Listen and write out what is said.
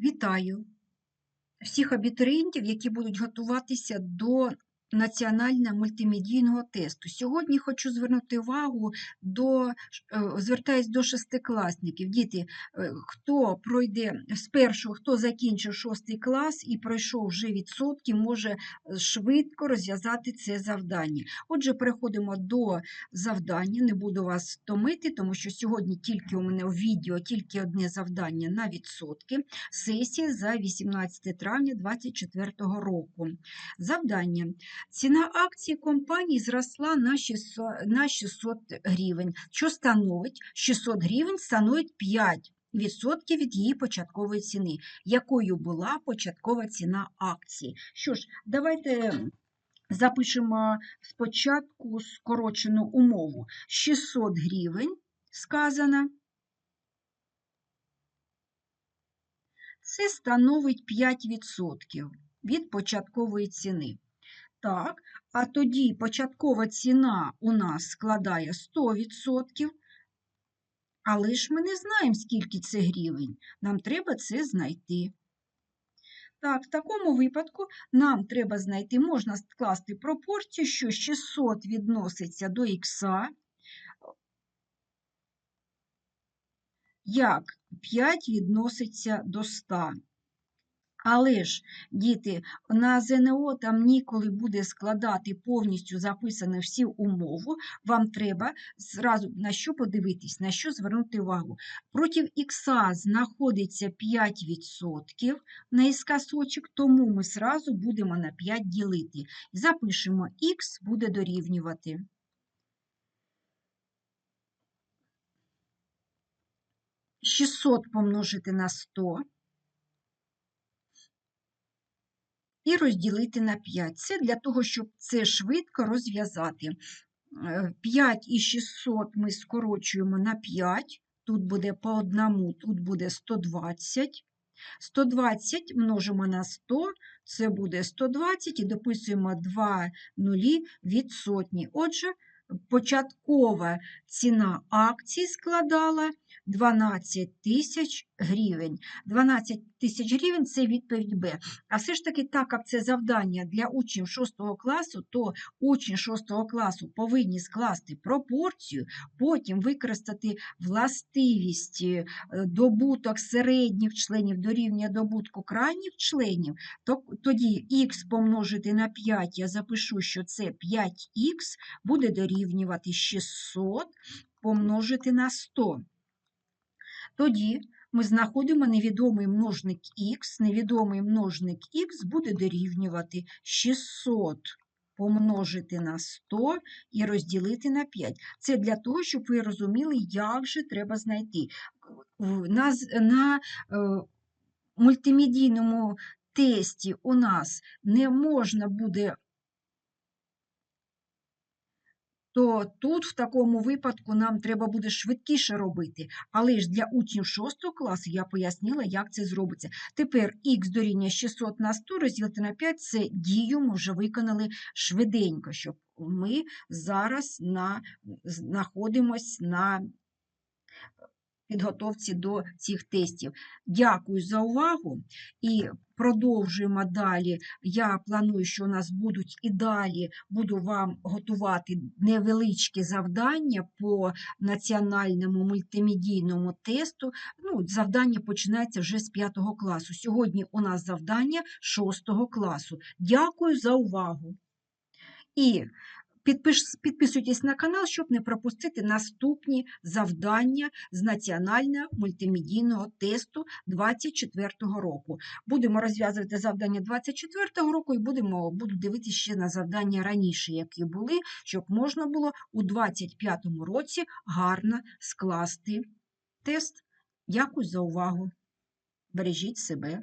Вітаю всіх абітурієнтів, які будуть готуватися до національного мультимедійного тесту. Сьогодні хочу звернути увагу до е, звертаюсь до шестикласників. Діти, е, хто пройде з першого, хто закінчив шостий клас і пройшов вже відсотки, може е, швидко розв'язати це завдання. Отже, переходимо до завдання. Не буду вас томити, тому що сьогодні тільки у мене у відео тільки одне завдання на відсотки. Сесія за 18 травня 2024 року. Завдання. Ціна акції компанії зросла на 600, на 600 гривень, що становить 600 гривень становить 5 відсотків від її початкової ціни, якою була початкова ціна акції. Що ж, давайте запишемо спочатку скорочену умову. 600 гривень сказано. Це становить 5% від початкової ціни. Так, а тоді початкова ціна у нас складає 100%, але ж ми не знаємо, скільки це гривень. Нам треба це знайти. Так, в такому випадку нам треба знайти, можна скласти пропорцію, що 600 відноситься до х, як 5 відноситься до 100. Але ж, діти, на ЗНО там ніколи буде складати повністю записану всі умову, вам треба зразу на що подивитись, на що звернути увагу. Проти х знаходиться 5% на наискосочок, тому ми зразу будемо на 5 ділити. Запишемо х буде дорівнювати. Шістсот помножити на 100 і розділити на 5. Це для того, щоб це швидко розв'язати. 5 і 600 ми скорочуємо на 5, тут буде по одному, тут буде 120. 120 множимо на 100, це буде 120 і дописуємо 2 нулі від сотні. Отже, початкова ціна акції складала 12 тисяч гривень. 12 тисяч гривень це відповідь Б. А все ж таки, так як це завдання для учнів 6 класу, то учні 6 класу повинні скласти пропорцію, потім використати властивість е, добуток середніх членів дорівнює добутку крайніх членів, то тоді х помножити на 5, я запишу, що це 5х буде дорівнювати 600 помножити на 100. Тоді ми знаходимо невідомий множник х, невідомий множник х буде дорівнювати 600 помножити на 100 і розділити на 5. Це для того, щоб ви розуміли, як же треба знайти. На, на е, мультимедійному тесті у нас не можна буде то тут в такому випадку нам треба буде швидкіше робити. Але ж для учнів 6 класу я пояснила, як це зробиться. Тепер х дорівнює 600 на 100 розділити на 5 це дію ми вже виконали швиденько, щоб ми зараз на, знаходимось на підготовці до цих тестів. Дякую за увагу і продовжуємо далі. Я планую, що у нас будуть і далі буду вам готувати невеличкі завдання по національному мультимедійному тесту. Ну, Завдання починається вже з 5 класу. Сьогодні у нас завдання 6 класу. Дякую за увагу. І Підписуйтесь на канал, щоб не пропустити наступні завдання з національного мультимедійного тесту 2024 року. Будемо розв'язувати завдання 2024 року і будемо буду дивитися ще на завдання раніше, які були, щоб можна було у 2025 році гарно скласти тест. Дякую за увагу. Бережіть себе.